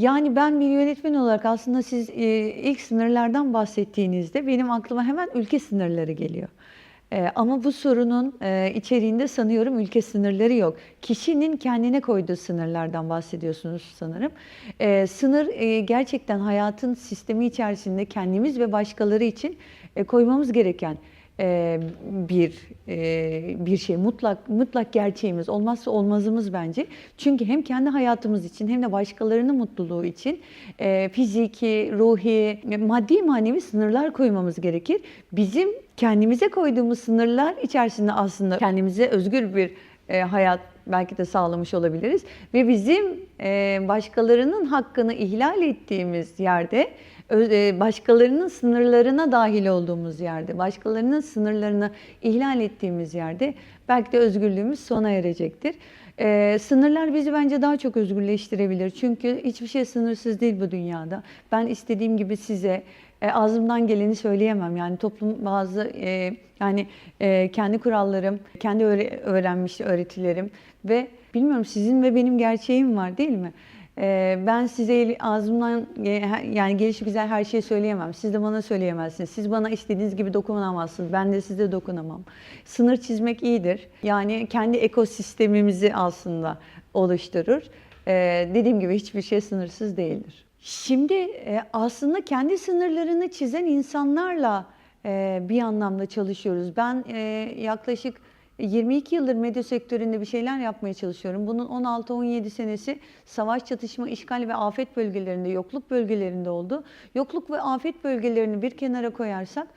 Yani ben bir yönetmen olarak aslında siz e, ilk sınırlardan bahsettiğinizde benim aklıma hemen ülke sınırları geliyor. E, ama bu sorunun e, içeriğinde sanıyorum ülke sınırları yok. Kişinin kendine koyduğu sınırlardan bahsediyorsunuz sanırım. E, sınır e, gerçekten hayatın sistemi içerisinde kendimiz ve başkaları için e, koymamız gereken bir e, bir şey mutlak mutlak gerçeğimiz olmazsa olmazımız bence. Çünkü hem kendi hayatımız için hem de başkalarının mutluluğu için e, fiziki, ruhi, maddi manevi sınırlar koymamız gerekir. Bizim kendimize koyduğumuz sınırlar içerisinde aslında kendimize özgür bir e, hayat belki de sağlamış olabiliriz ve bizim e, başkalarının hakkını ihlal ettiğimiz yerde e, başkalarının sınırlarına dahil olduğumuz yerde, başkalarının sınırlarını ihlal ettiğimiz yerde belki de özgürlüğümüz sona erecektir. Ee, sınırlar bizi bence daha çok özgürleştirebilir. Çünkü hiçbir şey sınırsız değil bu dünyada. Ben istediğim gibi size e, ağzımdan geleni söyleyemem. Yani toplum bazı e, yani e, kendi kurallarım, kendi öğre- öğrenmiş öğretilerim ve bilmiyorum sizin ve benim gerçeğim var değil mi? E, ben size ağzımdan e, yani gelişi güzel her şeyi söyleyemem. Siz de bana söyleyemezsiniz. Siz bana istediğiniz gibi dokunamazsınız. Ben de size dokunamam. Sınır çizmek iyidir. Yani kendi ekosistemimizi aslında oluşturur. E, dediğim gibi hiçbir şey sınırsız değildir. Şimdi e, aslında kendi sınırlarını çizen insanlarla e, bir anlamda çalışıyoruz. Ben e, yaklaşık 22 yıldır medya sektöründe bir şeyler yapmaya çalışıyorum. Bunun 16-17 senesi savaş, çatışma, işgal ve afet bölgelerinde, yokluk bölgelerinde oldu. Yokluk ve afet bölgelerini bir kenara koyarsak,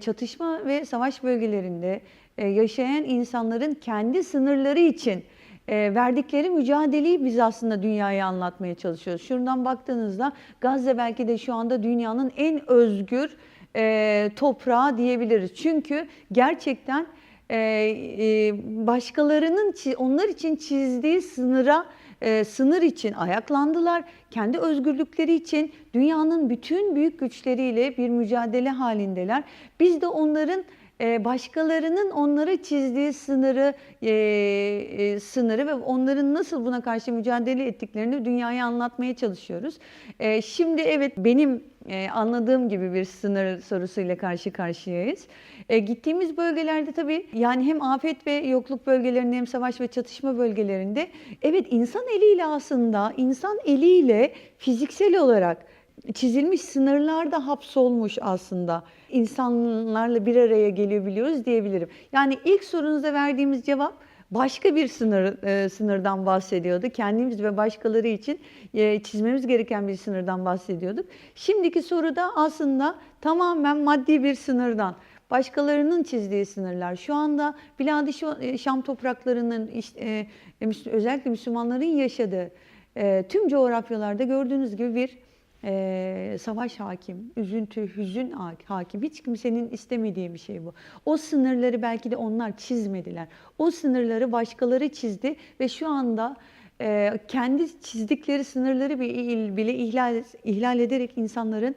çatışma ve savaş bölgelerinde yaşayan insanların kendi sınırları için e, verdikleri mücadeleyi biz aslında dünyaya anlatmaya çalışıyoruz. Şuradan baktığınızda Gazze belki de şu anda dünyanın en özgür e, toprağı diyebiliriz. Çünkü gerçekten e, e, başkalarının onlar için çizdiği sınıra e, sınır için ayaklandılar. Kendi özgürlükleri için dünyanın bütün büyük güçleriyle bir mücadele halindeler. Biz de onların başkalarının onlara çizdiği sınırı e, e, sınırı ve onların nasıl buna karşı mücadele ettiklerini dünyaya anlatmaya çalışıyoruz. E, şimdi evet benim e, anladığım gibi bir sınır sorusuyla karşı karşıyayız. E, gittiğimiz bölgelerde tabii yani hem afet ve yokluk bölgelerinde hem savaş ve çatışma bölgelerinde evet insan eliyle aslında insan eliyle fiziksel olarak çizilmiş sınırlarda hapsolmuş aslında insanlarla bir araya geliyor biliyoruz diyebilirim. Yani ilk sorunuza verdiğimiz cevap başka bir sınır e, sınırdan bahsediyordu. Kendimiz ve başkaları için e, çizmemiz gereken bir sınırdan bahsediyorduk. Şimdiki soruda aslında tamamen maddi bir sınırdan başkalarının çizdiği sınırlar. Şu anda Bilad-i e, Şam topraklarının işte, e, e, özellikle Müslümanların yaşadığı e, tüm coğrafyalarda gördüğünüz gibi bir e, savaş hakim, üzüntü, hüzün ha- hakim. Hiç kimsenin istemediği bir şey bu. O sınırları belki de onlar çizmediler. O sınırları başkaları çizdi ve şu anda e, kendi çizdikleri sınırları bi- bile ihlal, ihlal ederek insanların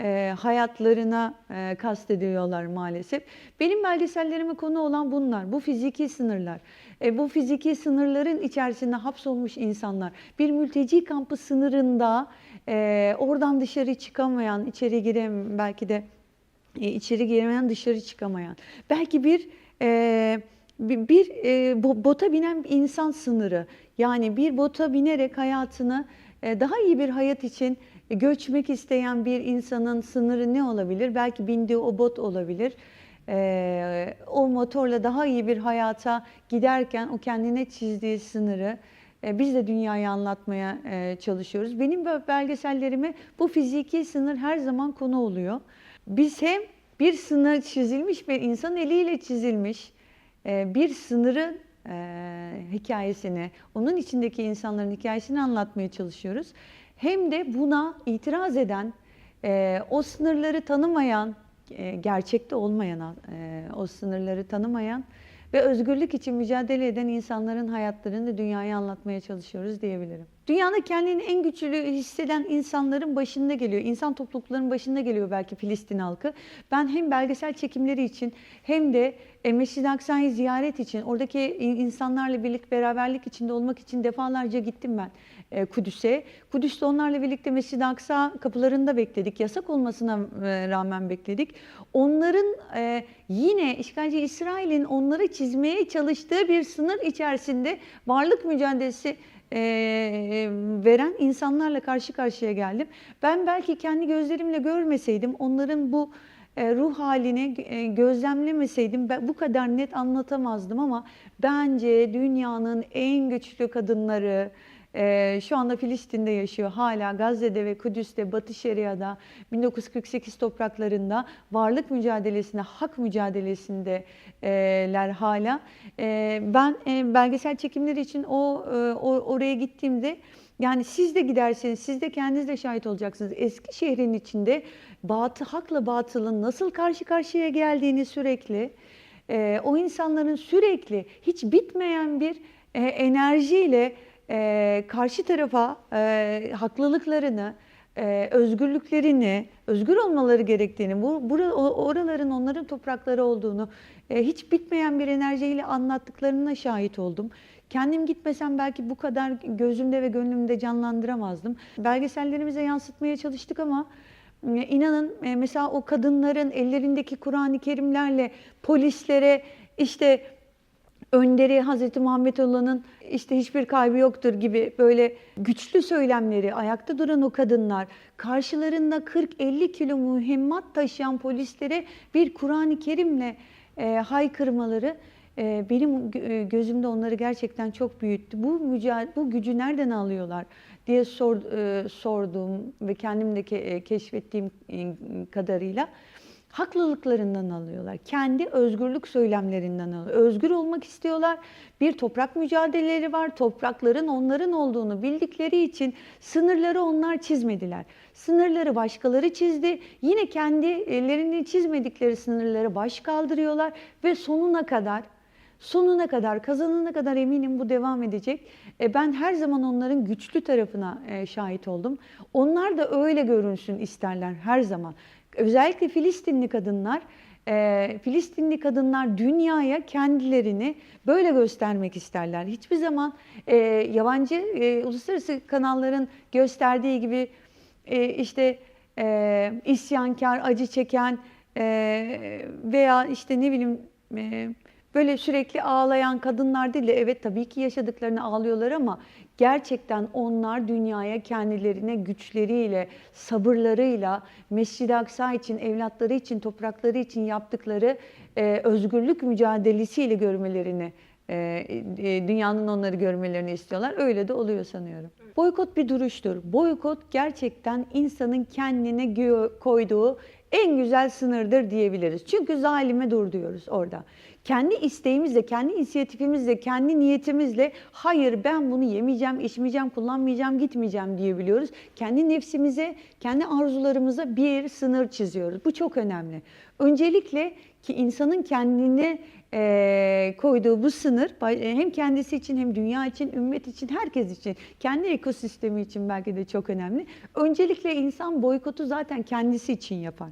e, hayatlarına e, kastediyorlar maalesef. Benim belgesellerime konu olan bunlar, bu fiziki sınırlar. E, bu fiziki sınırların içerisinde hapsolmuş insanlar. Bir mülteci kampı sınırında e, oradan dışarı çıkamayan, içeri girem belki de e, içeri giremeyen, dışarı çıkamayan. Belki bir e, bir, bir, e, bo- bota binen insan sınırı. Yani bir bota binerek hayatını e, daha iyi bir hayat için göçmek isteyen bir insanın sınırı ne olabilir? Belki bindiği o bot olabilir. E, o motorla daha iyi bir hayata giderken o kendine çizdiği sınırı biz de dünyaya anlatmaya e, çalışıyoruz. Benim belgesellerime bu fiziki sınır her zaman konu oluyor. Biz hem bir sınır çizilmiş bir insan eliyle çizilmiş e, bir sınırın e, hikayesini, onun içindeki insanların hikayesini anlatmaya çalışıyoruz. Hem de buna itiraz eden, e, o sınırları tanımayan, e, gerçekte olmayan, e, o sınırları tanımayan ve özgürlük için mücadele eden insanların hayatlarını dünyaya anlatmaya çalışıyoruz diyebilirim. Dünyada kendini en güçlü hisseden insanların başında geliyor. İnsan topluluklarının başında geliyor belki Filistin halkı. Ben hem belgesel çekimleri için hem de e, Mescid-i Aksa'yı ziyaret için, oradaki in- insanlarla birlik beraberlik içinde olmak için defalarca gittim ben. E, Kudüs'e. Kudüs'te onlarla birlikte Mescid-i Aksa kapılarında bekledik. Yasak olmasına e, rağmen bekledik. Onların e, yine işgalci İsrail'in onları çizmeye çalıştığı bir sınır içerisinde varlık mücadelesi veren insanlarla karşı karşıya geldim. Ben belki kendi gözlerimle görmeseydim onların bu ruh halini gözlemlemeseydim ben bu kadar net anlatamazdım ama bence dünyanın en güçlü kadınları e, şu anda Filistin'de yaşıyor. Hala Gazze'de ve Kudüs'te, Batı Şeria'da 1948 topraklarında varlık mücadelesinde, hak mücadelesindeler hala. E, ben e, belgesel çekimleri için o, e, o oraya gittiğimde yani siz de giderseniz, siz de kendiniz de şahit olacaksınız. Eski şehrin içinde batı, hakla batılın nasıl karşı karşıya geldiğini sürekli, e, o insanların sürekli hiç bitmeyen bir e, enerjiyle e, karşı tarafa e, haklılıklarını, e, özgürlüklerini, özgür olmaları gerektiğini, bu o- oraların onların toprakları olduğunu e, hiç bitmeyen bir enerjiyle anlattıklarına şahit oldum. Kendim gitmesem belki bu kadar gözümde ve gönlümde canlandıramazdım. Belgesellerimize yansıtmaya çalıştık ama inanın e, mesela o kadınların ellerindeki Kur'an-ı Kerimlerle polislere işte önderi Hazreti Muhammed Allah'ın işte hiçbir kaybı yoktur gibi böyle güçlü söylemleri, ayakta duran o kadınlar, karşılarında 40-50 kilo mühimmat taşıyan polislere bir Kur'an-ı Kerim'le e, haykırmaları e, benim e, gözümde onları gerçekten çok büyüttü. Bu mücadele, bu gücü nereden alıyorlar diye sor, e, sorduğum ve kendim de ke- keşfettiğim e, kadarıyla haklılıklarından alıyorlar. Kendi özgürlük söylemlerinden alıyorlar. Özgür olmak istiyorlar. Bir toprak mücadeleleri var. Toprakların onların olduğunu bildikleri için sınırları onlar çizmediler. Sınırları başkaları çizdi. Yine kendi ellerini çizmedikleri sınırları baş kaldırıyorlar ve sonuna kadar sonuna kadar, kazanana kadar eminim bu devam edecek. E, ben her zaman onların güçlü tarafına e, şahit oldum. Onlar da öyle görünsün isterler her zaman. Özellikle Filistinli kadınlar, e, Filistinli kadınlar dünyaya kendilerini böyle göstermek isterler. Hiçbir zaman e, yabancı e, uluslararası kanalların gösterdiği gibi e, işte e, isyankar, acı çeken e, veya işte ne bileyim e, böyle sürekli ağlayan kadınlar değil de evet tabii ki yaşadıklarını ağlıyorlar ama gerçekten onlar dünyaya kendilerine güçleriyle, sabırlarıyla, Mescid-i Aksa için, evlatları için, toprakları için yaptıkları e, özgürlük mücadelesiyle görmelerini e, e, dünyanın onları görmelerini istiyorlar. Öyle de oluyor sanıyorum. Boykot bir duruştur. Boykot gerçekten insanın kendine koyduğu en güzel sınırdır diyebiliriz. Çünkü zalime dur diyoruz orada. Kendi isteğimizle, kendi inisiyatifimizle, kendi niyetimizle hayır ben bunu yemeyeceğim, içmeyeceğim, kullanmayacağım, gitmeyeceğim diyebiliyoruz. Kendi nefsimize, kendi arzularımıza bir sınır çiziyoruz. Bu çok önemli. Öncelikle ki insanın kendine e, koyduğu bu sınır bay- hem kendisi için hem dünya için, ümmet için, herkes için, kendi ekosistemi için belki de çok önemli. Öncelikle insan boykotu zaten kendisi için yapar.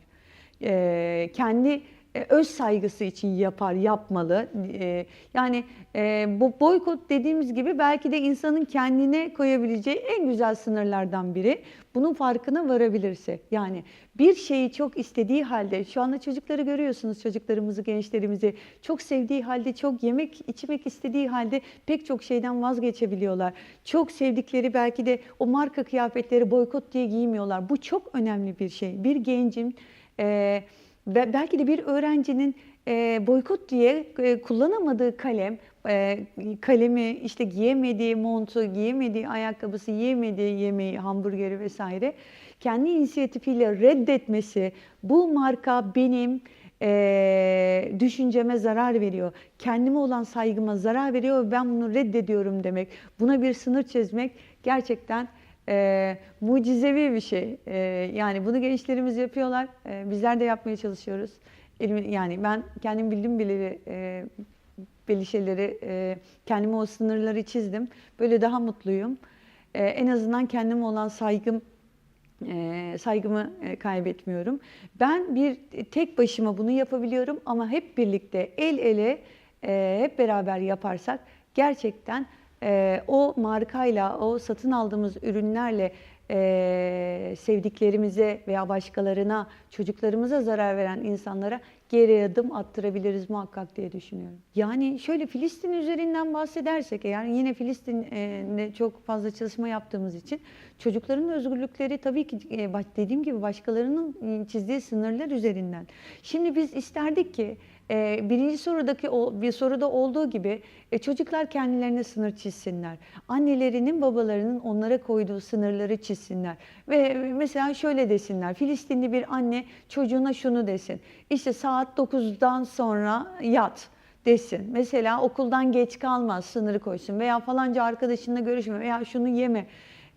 E, kendi e, öz saygısı için yapar, yapmalı. E, yani e, bu boykot dediğimiz gibi belki de insanın kendine koyabileceği en güzel sınırlardan biri. Bunun farkına varabilirse. Yani bir şeyi çok istediği halde, şu anda çocukları görüyorsunuz, çocuklarımızı, gençlerimizi çok sevdiği halde, çok yemek, içmek istediği halde pek çok şeyden vazgeçebiliyorlar. Çok sevdikleri belki de o marka kıyafetleri boykot diye giymiyorlar. Bu çok önemli bir şey. Bir gencin e, belki de bir öğrencinin e, boykot diye e, kullanamadığı kalem, e, kalemi, işte giyemediği montu, giyemediği ayakkabısı, yiyemediği yemeği, hamburgeri vesaire kendi inisiyatifiyle reddetmesi, bu marka benim e, düşünceme zarar veriyor, kendime olan saygıma zarar veriyor ve ben bunu reddediyorum demek, buna bir sınır çizmek gerçekten e, mucizevi bir şey. E, yani bunu gençlerimiz yapıyorlar. E, bizler de yapmaya çalışıyoruz. Elim, yani ben kendim bildim bileli e, belli şeyleri, e, kendime o sınırları çizdim. Böyle daha mutluyum. E, en azından kendime olan saygım e, saygımı e, kaybetmiyorum. Ben bir tek başıma bunu yapabiliyorum ama hep birlikte el ele e, hep beraber yaparsak gerçekten e, o markayla, o satın aldığımız ürünlerle e, sevdiklerimize veya başkalarına, çocuklarımıza zarar veren insanlara geri adım attırabiliriz muhakkak diye düşünüyorum. Yani şöyle Filistin üzerinden bahsedersek eğer yine Filistin'de çok fazla çalışma yaptığımız için çocukların özgürlükleri tabii ki e, dediğim gibi başkalarının çizdiği sınırlar üzerinden. Şimdi biz isterdik ki e, birinci sorudaki bir soruda olduğu gibi e, çocuklar kendilerine sınır çizsinler. Annelerinin, babalarının onlara koyduğu sınırları çizsinler. Ve mesela şöyle desinler. Filistinli bir anne çocuğuna şunu desin. İşte saat 9'dan sonra yat desin. Mesela okuldan geç kalmaz sınırı koysun veya falanca arkadaşınla görüşme veya şunu yeme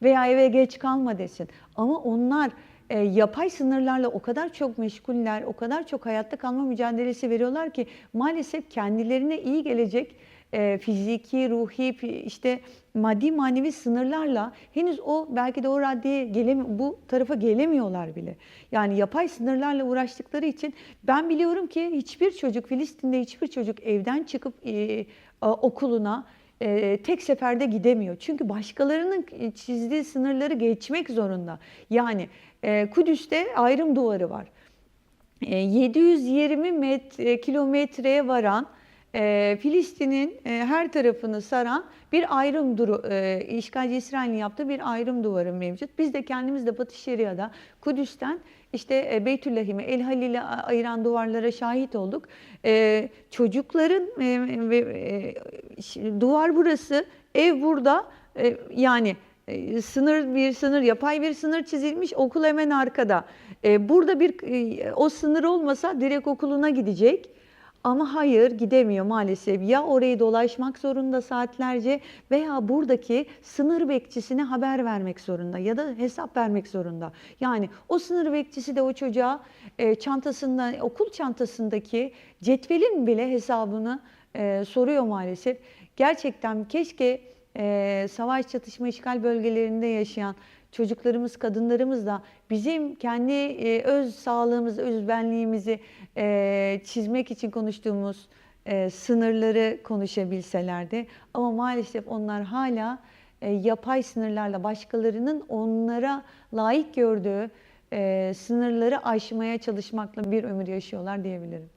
veya eve geç kalma desin. Ama onlar e, yapay sınırlarla o kadar çok meşguller, o kadar çok hayatta kalma mücadelesi veriyorlar ki maalesef kendilerine iyi gelecek e, fiziki, ruhi, işte maddi manevi sınırlarla henüz o belki de o raddeye gelemi bu tarafa gelemiyorlar bile. Yani yapay sınırlarla uğraştıkları için ben biliyorum ki hiçbir çocuk Filistin'de hiçbir çocuk evden çıkıp e, a- okuluna e, tek seferde gidemiyor. Çünkü başkalarının çizdiği sınırları geçmek zorunda. Yani e, Kudüs'te ayrım duvarı var. E, 720 met, e, kilometreye varan e, Filistin'in e, her tarafını saran bir ayrım duru, e, işgalci İsrail'in yaptığı bir ayrım duvarı mevcut. Biz de kendimiz de Batı Şeria'da Kudüs'ten işte e, Beytüllahim'e, El Halil'e ayıran duvarlara şahit olduk. E, çocukların e, e, duvar burası, ev burada. E, yani e, sınır bir sınır, yapay bir sınır çizilmiş, okul hemen arkada. E, burada bir e, o sınır olmasa direkt okuluna gidecek. Ama hayır gidemiyor maalesef. Ya orayı dolaşmak zorunda saatlerce veya buradaki sınır bekçisine haber vermek zorunda ya da hesap vermek zorunda. Yani o sınır bekçisi de o çocuğa e, çantasında, okul çantasındaki cetvelin bile hesabını e, soruyor maalesef. Gerçekten keşke e, savaş çatışma işgal bölgelerinde yaşayan çocuklarımız, kadınlarımız da bizim kendi e, öz sağlığımızı, öz benliğimizi e, çizmek için konuştuğumuz e, sınırları konuşabilselerdi. Ama maalesef onlar hala e, yapay sınırlarla başkalarının onlara layık gördüğü e, sınırları aşmaya çalışmakla bir ömür yaşıyorlar diyebilirim.